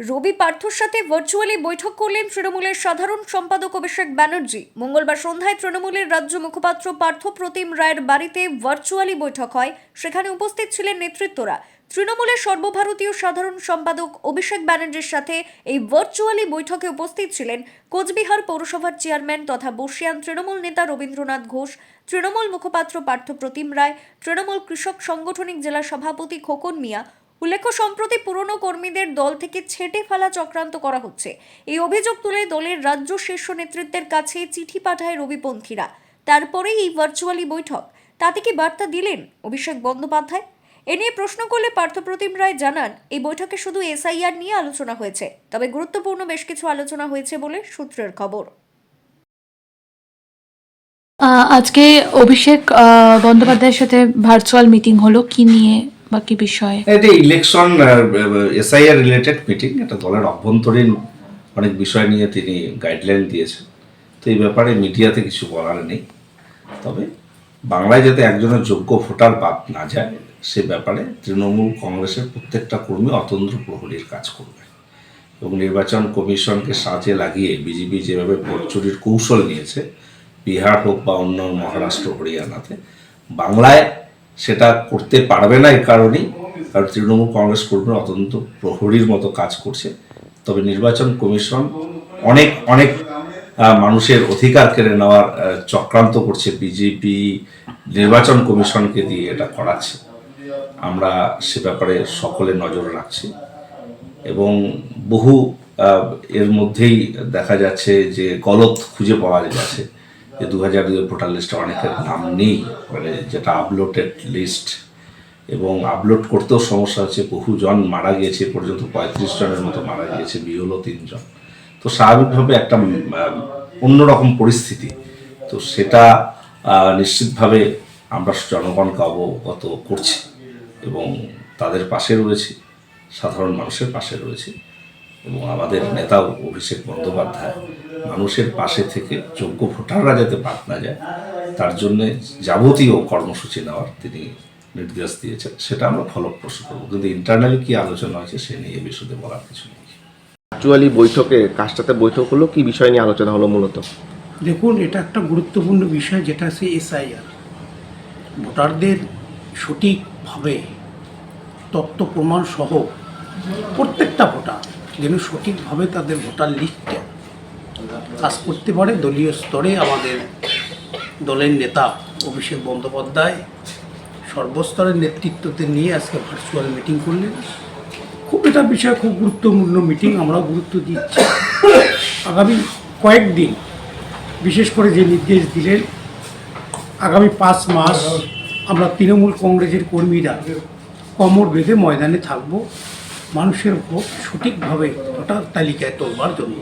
রবি পার্থর সাথে ভার্চুয়ালি বৈঠক করলেন তৃণমূলের সাধারণ সম্পাদক অভিষেক ব্যানার্জি। মঙ্গলবার সন্ধ্যায় তৃণমূলের রাজ্য মুখপাত্র পার্থ প্রতিম রায়ের বাড়িতে ভার্চুয়ালি বৈঠক হয়। সেখানে উপস্থিত ছিলেন নেতৃত্বরা। তৃণমূলের সর্বভারতীয় সাধারণ সম্পাদক অভিষেক ব্যানার্জির সাথে এই ভার্চুয়ালি বৈঠকে উপস্থিত ছিলেন কোচবিহার পৌরসভার চেয়ারম্যান তথা বর্ষিয়ান তৃণমূল নেতা রবীন্দ্রনাথ ঘোষ, তৃণমূল মুখপাত্র পার্থ প্রতিম রায়, তৃণমূল কৃষক সাংগঠনিক জেলা সভাপতি খোকন মিয়া উল্লেখ্য, সম্প্রতি পুরনো কর্মীদের দল থেকে ছেটে ফেলা চক্রান্ত করা হচ্ছে। এই অভিযোগ তুলে দলের রাজ্য শীর্ষ নেতৃত্বের কাছে চিঠি পাঠায় রবিপন্থীরা। তারপরেই এই ভার্চুয়ালি বৈঠক। তাতে কি বার্তা দিলেন অভিষেক বন্দ্যোপাধ্যায়? এ নিয়ে প্রশ্ন করলে পার্থপ্রতিম রায় জানান, এই বৈঠকে শুধু এসআইআর নিয়ে আলোচনা হয়েছে, তবে গুরুত্বপূর্ণ বেশ কিছু আলোচনা হয়েছে বলে সূত্রের খবর। আজকে অভিষেক বন্দ্যোপাধ্যায়ের সাথে ভার্চুয়াল মিটিং হলো, কি নিয়ে বা কি বিষয়ে এটা ইলেকশন এসআইআর রিলেটেড মিটিং এটা দলের অভ্যন্তরীণ অনেক বিষয় নিয়ে তিনি গাইডলাইন দিয়েছেন। তো এই ব্যাপারে মিডিয়াতে কিছু বলার নেই। তবে বাংলায় যাতে একজনের যোগ্য ভোটার বাদ না যায়, সে ব্যাপারে তৃণমূল কংগ্রেসের প্রত্যেকটা কর্মী অতন্ত্র প্রহরীর কাজ করবে। এবং নির্বাচন কমিশনকে সাজে লাগিয়ে বিজেপি যেভাবে ভোট চুরির কৌশল নিয়েছে, বিহার হোক বা অন্য মহারাষ্ট্র, হরিয়ানাতে, বাংলায় সেটা করতে পারবে না এই কারণেই, কারণ তৃণমূল কংগ্রেস কর্মীরা অত্যন্ত প্রহরীর মতো কাজ করছে। তবে নির্বাচন কমিশন অনেক অনেক মানুষের অধিকার কেড়ে নেওয়ার চক্রান্ত করছে বিজেপি নির্বাচন কমিশনকে দিয়ে এটা করাচ্ছে। আমরা সে ব্যাপারে সকলে নজর রাখছি। এবং বহু এর মধ্যেই দেখা যাচ্ছে যে গলত খুঁজে পাওয়া যাচ্ছে। যে দু হাজার দুই ভোটার লিস্টে অনেকের নাম নেই। মানে যেটা আপলোডেড লিস্ট এবং আপলোড করতেও সমস্যা হচ্ছে বহুজন মারা গিয়েছে পর্যন্ত পঁয়ত্রিশ জনের মতো মারা গিয়েছে বিয়ে হলো তিনজন। তো স্বাভাবিকভাবে একটা অন্যরকম পরিস্থিতি। তো সেটা নিশ্চিতভাবে আমরা জনগণকে অবগত করছি এবং তাদের পাশে রয়েছি সাধারণ মানুষের পাশে রয়েছে এবং আমাদের নেতা অভিষেক বন্দ্যোপাধ্যায় মানুষের পাশে থেকে যোগ্য ভোটাররা যাতে বাদ না যায় তার জন্য যাবতীয় কর্মসূচি নেওয়ার তিনি নির্দেশ দিয়েছেন সেটা আমরা ফলপ্রসূ করব। কিন্তু ইন্টারনালি কি আলোচনা হয়েছে সে নিয়ে বিশদে বলার কিছু নেই। ভার্চুয়ালি বৈঠকে কাজটাতে বৈঠক হলো কি বিষয় নিয়ে আলোচনা হলো মূলত? দেখুন এটা একটা গুরুত্বপূর্ণ বিষয় যেটা আছে এসআইআর। ভোটারদের সঠিকভাবে তথ্য প্রমাণ সহ প্রত্যেকটা ভোটার যেন সঠিকভাবে তাদের ভোটার লিস্টে কাজ করতে পারে। দলীয় স্তরে আমাদের দলের নেতা অভিষেক বন্দ্যোপাধ্যায় সর্বস্তরের নেতৃত্বতে নিয়ে আজকে ভার্চুয়াল মিটিং করলেন। খুব এটা বিষয়ে, খুব গুরুত্বপূর্ণ মিটিং আমরাও গুরুত্ব দিচ্ছি। আগামী কয়েকদিন বিশেষ করে যে নির্দেশ দিলেন, আগামী পাঁচ মাস আমরা তৃণমূল কংগ্রেসের কর্মীরা কমর বেঁধে ময়দানে থাকব। মানুষের ভোট সঠিকভাবে ভোটার তালিকায় তোলবার জন্য।